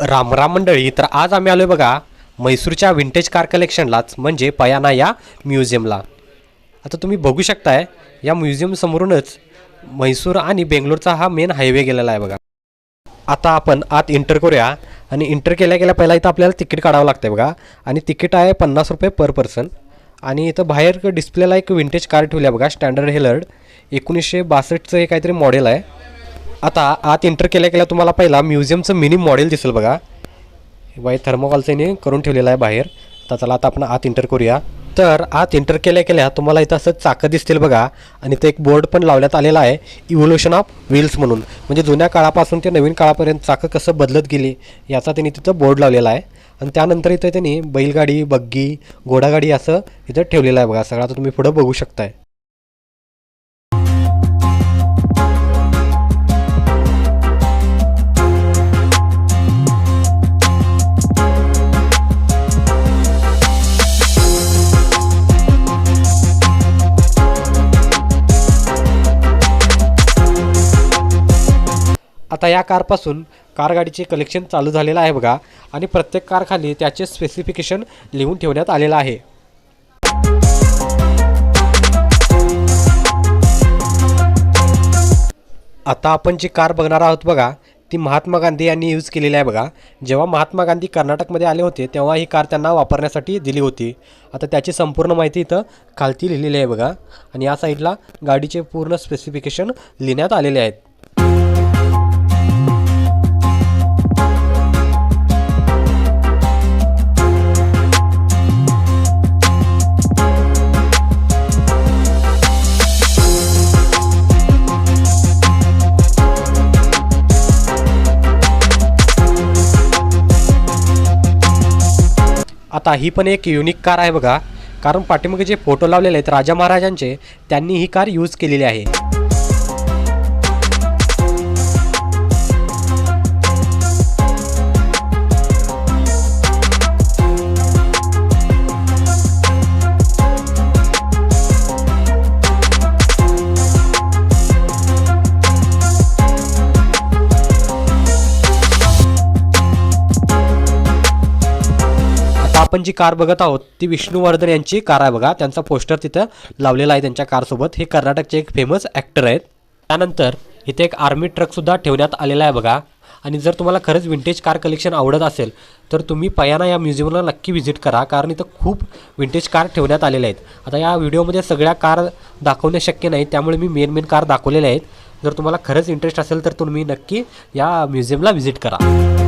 राम राम मंडळी तर आज आम्ही आलोय बघा म्हैसूरच्या विंटेज कार कलेक्शनलाच म्हणजे पयाना या म्युझियमला आता तुम्ही बघू शकताय या म्युझियम समोरूनच म्हैसूर आणि बेंगलोरचा हा मेन हायवे गेलेला आहे बघा. आता आपण आत इंटर करूया आणि इंटर केल्या गेल्या पहिला इथं आपल्याला तिकीट काढावं लागतं बघा. आणि तिकीट आहे पन्नास रुपये पर पर्सन आणि इथं बाहेर डिस्प्लेला एक विंटेज कार ठेवली आहे बघा स्टँडर्ड हेलर्ड एकोणीसशे बासष्टचं हे काहीतरी मॉडेल आहे. आता आत इंटर केल्या केल्या तुम्हाला पहिला म्युझियमचं मिनी मॉडेल दिसेल बघा. वाई बाई करून ठेवलेलं आहे बाहेर. आता चला आता आपण आत इंटर करूया. तर आत इंटर केल्या केल्या तुम्हाला इथं असं चाकं दिसतील बघा. आणि ते एक बोर्ड पण लावण्यात आलेला आहे इव्होल्युशन ऑफ व्हील्स म्हणून. म्हणजे जुन्या काळापासून ते नवीन काळापर्यंत चाकं कसं बदलत गेली याचा त्यांनी तिथं बोर्ड लावलेला आहे. आणि त्यानंतर इथं त्यांनी बैलगाडी बग्गी घोडागाडी असं इथं ठेवलेलं आहे बघा. सगळं आता तुम्ही पुढं बघू शकताय. आता या कारपासून कार गाडीचे कलेक्शन चालू झालेलं आहे बघा. आणि प्रत्येक कारखाली त्याचे स्पेसिफिकेशन लिहून ठेवण्यात आलेलं आहे. आता आपण जी कार बघणार आहोत बघा ती महात्मा गांधी यांनी यूज केलेली आहे बघा. जेव्हा महात्मा गांधी कर्नाटकमध्ये आले होते तेव्हा ही कार त्यांना वापरण्यासाठी दिली होती. आता त्याची संपूर्ण माहिती इथं खालती लिहिलेली आहे बघा. आणि या साईडला गाडीचे पूर्ण स्पेसिफिकेशन लिहिण्यात आलेले आहेत. आता ही पण एक युनिक कार आहे बघा. कारण पाठीमागे जे फोटो लावलेले आहेत राजा महाराजांचे त्यांनी ही कार यूज केलेली आहे. आपण जी कार बघत आहोत ती विष्णुवर्धन यांची कार आहे बघा. त्यांचा पोस्टर तिथं लावलेला आहे त्यांच्या कारसोबत. हे कर्नाटकचे एक फेमस ॲक्टर आहेत. त्यानंतर इथे एक आर्मी ट्रकसुद्धा ठेवण्यात आलेला आहे बघा. आणि जर तुम्हाला खरंच विंटेज कार कलेक्शन आवडत असेल तर तुम्ही पयाना या म्युझियमला नक्की व्हिजिट करा कारण इथं खूप विंटेज कार ठेवण्यात आलेल्या आहेत. आता या व्हिडिओमध्ये सगळ्या कार दाखवणे शक्य नाही त्यामुळे मी मेन मेन कार दाखवलेल्या आहेत. जर तुम्हाला खरंच इंटरेस्ट असेल तर तुम्ही नक्की या म्युझियमला व्हिजिट करा.